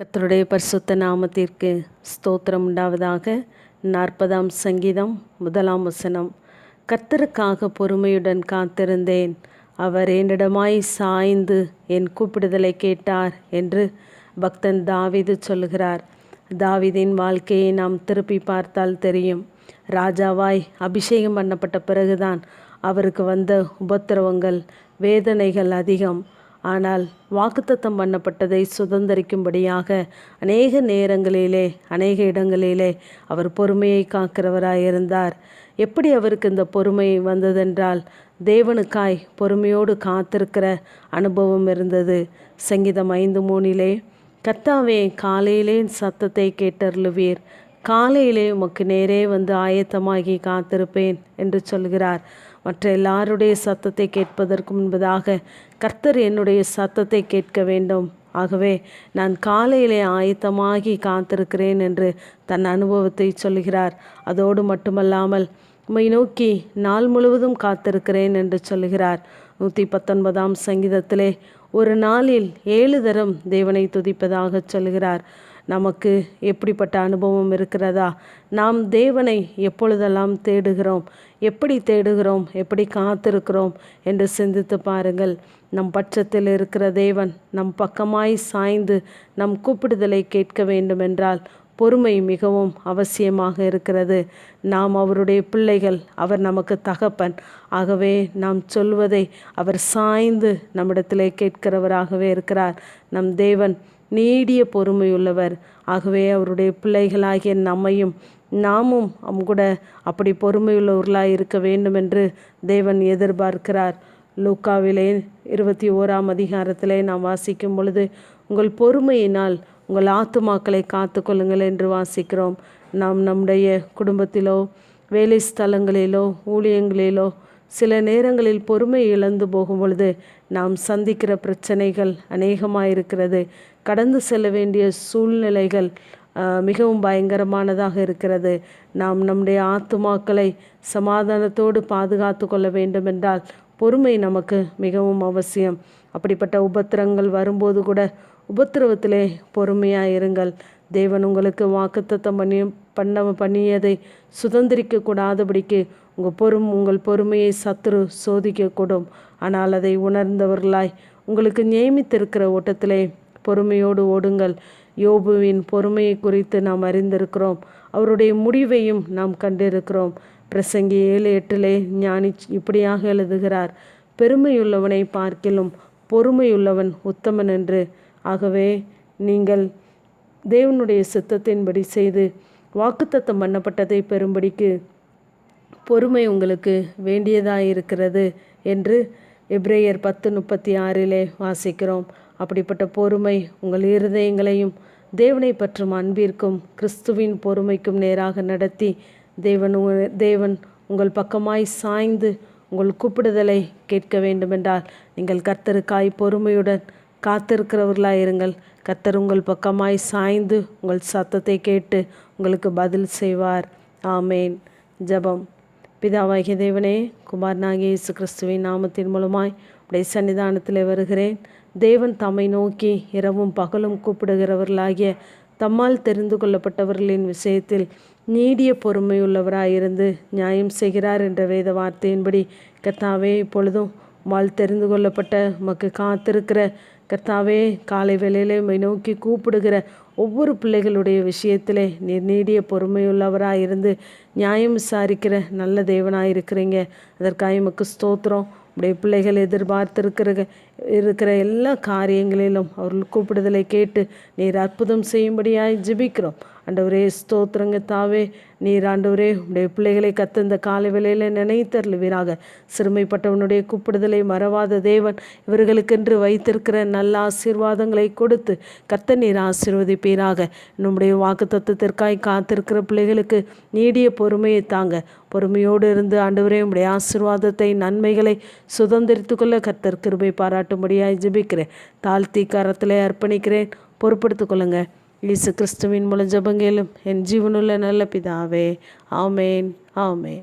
கத்தருடைய பரிசுத்த நாமத்திற்கு ஸ்தோத்திரம் உண்டாவதாக. நாற்பதாம் சங்கீதம் முதலாம் வசனம். கர்த்தருக்காக பொறுமையுடன் காத்திருந்தேன். அவர் என்னிடமாய் சாய்ந்து என் கூப்பிடுதலை கேட்டார் என்று பக்தன் தாவிது சொல்லுகிறார். தாவிதின் வாழ்க்கையை நாம் திருப்பி பார்த்தால் தெரியும். ராஜாவாய் அபிஷேகம் பண்ணப்பட்ட பிறகுதான் அவருக்கு வந்த உபத்திரவங்கள் வேதனைகள் அதிகம். ஆனால் வாக்குத்தத்தம் பண்ணப்பட்டதை சுதந்திரிக்கும்படியாக அநேக நேரங்களிலே அநேக இடங்களிலே அவர் பொறுமையை காக்கிறவராயிருந்தார். எப்படி அவருக்கு இந்த பொறுமை வந்ததென்றால் தேவனுக்காய் பொறுமையோடு காத்திருக்கிற அனுபவம் இருந்தது. சங்கீதம் ஐந்து மூணிலே கத்தாவே காலையிலே சத்தத்தை கேட்டருளுவீர். காலையிலே உமக்கு நேரே வந்து ஆயத்தமாகி காத்திருப்பேன் என்று சொல்கிறார். மற்ற எல்லாருடைய சத்தத்தை கேட்பதற்கு முன்பதாக கர்த்தர் என்னுடைய சத்தத்தை கேட்க வேண்டும். ஆகவே நான் காலையிலே ஆயத்தமாகி காத்திருக்கிறேன் என்று தன் அனுபவத்தை சொல்கிறார் அதோடு மட்டுமல்லாமல் உம்மை நோக்கி நாள் முழுவதும் காத்திருக்கிறேன் என்று சொல்கிறார் நூற்றி பத்தொன்பதாம் சங்கீதத்திலே ஒரு நாளில் ஏழு தரம் தேவனை துதிப்பதாக சொல்கிறார் நமக்கு எப்படிப்பட்ட அனுபவம் இருக்கிறதா? நாம் தேவனை எப்பொழுதெல்லாம் தேடுகிறோம்? எப்படி தேடுகிறோம்? எப்படி காத்திருக்கிறோம்? என்று சிந்தித்து பாருங்கள். நம் பட்சத்தில் இருக்கிற தேவன் நம் பக்கமாய் சாய்ந்து நம் கூப்பிடுதலை கேட்க வேண்டுமென்றால் பொறுமை மிகவும் அவசியமாக இருக்கிறது. நாம் அவருடைய பிள்ளைகள் அவர் நமக்கு தகப்பன். ஆகவே நாம் சொல்வதை அவர் சாய்ந்து நம்மிடத்திலே கேட்கிறவராகவே இருக்கிறார். நம் தேவன் நீடிய பொறுமையுள்ளவர். ஆகவே அவருடைய பிள்ளைகளாகிய நம்மையும் நாமும் கூட அப்படி பொறுமையுள்ளவர்களாக இருக்க வேண்டும் என்று தேவன் எதிர்பார்க்கிறார். லூக்காவிலே இருபத்தி ஓராம் அதிகாரத்திலே நாம் வாசிக்கும் பொழுது உங்கள் பொறுமையினால் உங்கள் ஆத்துமாக்களை காத்துக்கொள்ளுங்கள் என்று வாசிக்கிறோம். நாம் நம்முடைய குடும்பத்திலோ வேலை ஸ்தலங்களிலோ ஊழியங்களிலோ சில நேரங்களில் பொறுமை இழந்து போகும் பொழுது நாம் சந்திக்கிற பிரச்சனைகள் அநேகமாக இருக்கிறது கடந்து செல்ல வேண்டிய சூழ்நிலைகள் மிகவும் பயங்கரமானதாக இருக்கிறது. நாம் நம்முடைய ஆத்துமாக்களை சமாதானத்தோடு பாதுகாத்து கொள்ள வேண்டுமென்றால் பொறுமை நமக்கு மிகவும் அவசியம். அப்படிப்பட்ட உபத்திரங்கள் வரும்போது கூட உபத்திரவத்திலே பொறுமையாக இருங்கள் தேவன் உங்களுக்கு வாக்குத்தத்தம் பண்ணி பண்ண பண்ணியதை சுதந்திரிக்க கூடாதபடிக்கு உங்கள் பொறும் உங்கள் பொறுமையை சத்துரு சோதிக்கக்கூடும். ஆனால் அதை உணர்ந்தவர்களாய் உங்களுக்கு நியமித்திருக்கிற ஓட்டத்திலே பொறுமையோடு ஓடுங்கள். யோபுவின் பொறுமையை குறித்து நாம் அறிந்திருக்கிறோம். அவருடைய முடிவையும் நாம் கண்டிருக்கிறோம். பிரசங்கி ஏழு எட்டிலே ஞானி இப்படியாக எழுதுகிறார் பெருமையுள்ளவனை பார்க்கிலும் பொறுமையுள்ளவன் உத்தமன் என்று. ஆகவே நீங்கள் தேவனுடைய சித்தத்தின்படி செய்து வாக்குத்தத்தம் பண்ணப்பட்டதை பெறும்படிக்கு பொறுமை உங்களுக்கு வேண்டியதாக இருக்கிறது என்று எப்ரேயர் பத்து முப்பத்தி ஆறிலே வாசிக்கிறோம். அப்படிப்பட்ட பொறுமை உங்கள் இருதயங்களையும் தேவனை பற்றும் அன்பிற்கும் கிறிஸ்துவின் பொறுமைக்கும் நேராக நடத்தி தேவன் தேவன் உங்கள் பக்கமாய் சாய்ந்து உங்கள் கூப்பிடுதலை கேட்க வேண்டுமென்றால் நீங்கள் கர்த்தருக்காய் பொறுமையுடன் காத்திருக்கிறவர்களாக இருங்கள். கத்தர் உங்கள் பக்கமாய் சாய்ந்து உங்கள் சத்தத்தை கேட்டு உங்களுக்கு பதில் செய்வார். ஆமேன். ஜபம். பிதாவாகிய தேவனே குமாரனாகிய இயேசு கிறிஸ்துவின் நாமத்தின் மூலமாய் உடைய சன்னிதானத்தில் வருகிறேன். தேவன் தம்மை நோக்கி இரவும் பகலும் கூப்பிடுகிறவர்களாகிய தம்மால் தெரிந்து கொள்ளப்பட்டவர்களின் விஷயத்தில் நீடிய பொறுமையுள்ளவராயிருந்து நியாயம் செய்கிறார் என்ற வேத வார்த்தையின்படி கத்தாவே இப்பொழுதும் மால் தெரிந்து கொள்ளப்பட்ட உமக்கு காத்திருக்கிற கர்த்தாவே காலை வேளையிலே மை நோக்கி கூப்பிடுகிற ஒவ்வொரு பிள்ளைகளுடைய விஷயத்திலே நீர் நீடிய பொறுமையுள்ளவராக இருந்து நியாயம் விசாரிக்கிற நல்ல தேவனாக இருக்கிறீங்க அதற்காக எமக்கு ஸ்தோத்திரம். உடைய பிள்ளைகள் எதிர்பார்த்துருக்கிற இருக்கிற எல்லா காரியங்களிலும் அவர்கள் கூப்பிடுதலை கேட்டு நீர் அற்புதம் செய்யும்படியாய் ஜிபிக்கிறோம். ஆண்டவரே ஸ்தோத்திரங்க தாவே நீர் ஆண்டவரே உடைய பிள்ளைகளை கத்த இந்த காலை வேளையில் நினைத்தருளுவீராக. சிறுமைப்பட்டவனுடைய கூப்பிடுதலை மறவாத தேவன் இவர்களுக்கென்று வைத்திருக்கிற நல்ல ஆசீர்வாதங்களை கொடுத்து கத்த நீர் ஆசீர்வதிப்பீராக. நம்முடைய வாக்கு தத்துவத்திற்காய் காத்திருக்கிற பிள்ளைகளுக்கு நீடிய பொறுமையை தாங்க. பொறுமையோடு இருந்து ஆண்டவரே உடைய ஆசீர்வாதத்தை நன்மைகளை சுதந்திரித்து கொள்ள கத்தர் கிருபை பாராட்டு பாராட்டும்படியாய் ஜெபிக்கிறேன். தாழ்த்தி கரத்தில் அர்ப்பணிக்கிறேன். பொறுப்படுத்திக் கொள்ளுங்கள் இயேசு கிறிஸ்துவின் மூலம் ஜபங்கேலும் என் ஜீவனுள்ள நல்ல பிதாவே. ஆமேன். ஆமேன்.